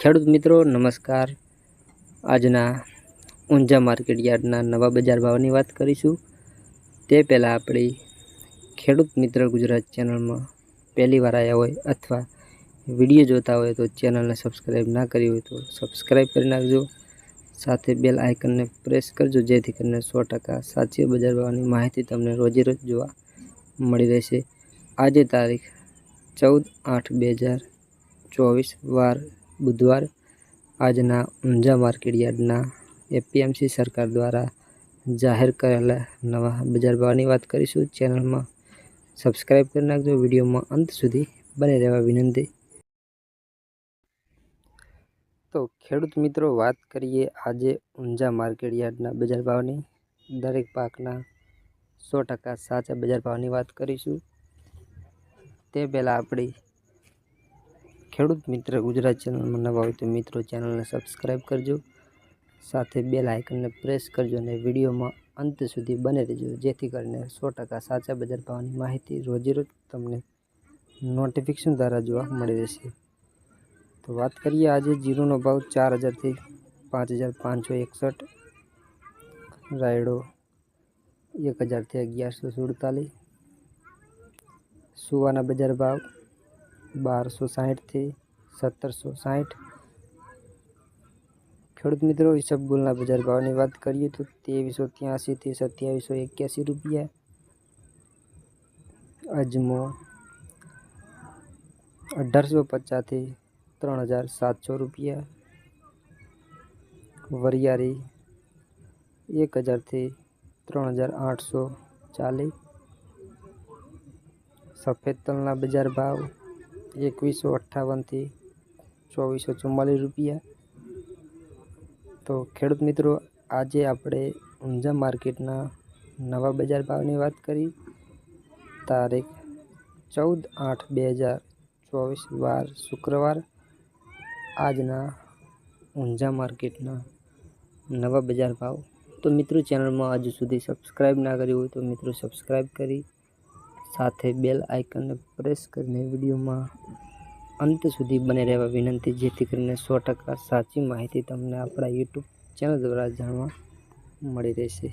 ખેડૂત મિત્રો, નમસ્કાર. આજના ઊંઝા માર્કેટ યાર્ડના નવા બજાર ભાવની વાત કરીશું. તે પહેલાં આપણી ખેડૂત મિત્ર ગુજરાત ચેનલમાં પહેલી વાર આવ્યા હોય અથવા વીડિયો જોતા હોય તો ચેનલને સબસ્ક્રાઈબ ના કરી હોય તો સબસ્ક્રાઈબ કરી નાખજો. સાથે બેલ આઇકનને પ્રેસ કરજો, જેથી કરીને સો ટકા સાચી બજાર ભાવની માહિતી તમને રોજે રોજ જોવા મળી રહેશે. આજે તારીખ ચૌદ આઠ બે હજાર ચોવીસ, વાર બુધવાર આજના ઊંઝા માર્કેટ યાર્ડના એપીએમસી સરકાર દ્વારા જાહેર કરેલા નવા બજાર ભાવની વાત કરીશું. ચેનલમાં સબસ્ક્રાઈબ કરી નાખજો. વિડીયોમાં અંત સુધી બને રહેવા વિનંતી. તો ખેડૂત મિત્રો, વાત કરીએ આજે ઊંઝા માર્કેટ યાર્ડના બજાર ભાવની. દરેક પાકના સો ટકા સાચા બજાર ભાવની વાત કરીશું. તે પહેલાં આપણી ખેડૂત મિત્ર ગુજરાત ચેનલમાં નવા હોય તો મિત્રો ચેનલને સબસ્ક્રાઈબ કરજો. સાથે બે લાઇકનને પ્રેસ કરજો અને વિડીયોમાં અંત સુધી બને રહેજો. જેથી કરીને સો ટકા સાચા બજાર ભાવની માહિતી રોજેરોજ તમને નોટિફિકેશન દ્વારા જોવા મળી રહેશે. તો વાત કરીએ આજે જીરોનો ભાવ ચાર હજારથી પાંચ હજાર પાંચસો એકસઠ, રાયડો એક હજારથી અગિયારસો સુડતાલીસ, સુવાના બજાર ભાવ બારસો સાહીઠથી સત્તરસો સાહીઠ ખેડૂત મિત્રો ઈસબગુલના બજાર ભાવની વાત કરીએ તો ત્રેવીસો ત્યાંસીથી સત્યાવીસો એક્યાસી રૂપિયા અજમો અઢારસો પચાસથી ત્રણ હજાર સાતસો રૂપિયા વરિયાળી એક હજારથી ત્રણ હજાર આઠસો ચાલીસ સફેદ તલના બજાર ભાવ એકવીસો અઠ્ઠાવનથી ચોવીસો ચુમ્માલીસ રૂપિયા. તો ખેડૂત મિત્રો, આજે આપણે ઊંઝા માર્કેટના નવા બજાર ભાવની વાત કરી. તારીખ ચૌદ આઠ બે હજાર ચોવીસ, વાર શુક્રવાર. આજના ઊંઝા માર્કેટના નવા બજાર ભાવ. તો મિત્રો, ચેનલમાં હજુ સુધી સબસ્ક્રાઈબ ના કર્યું હોય તો મિત્રો સબસ્ક્રાઈબ કરી સાથે બેલ આઇકનને પ્રેસ કરીને વિડીયોમાં અંત સુધી બને રહેવા વિનંતી, જેથી કરીને સો ટકા સાચી માહિતી તમને આપણા યુટ્યુબ ચેનલ દ્વારા જાણવા મળી રહેશે.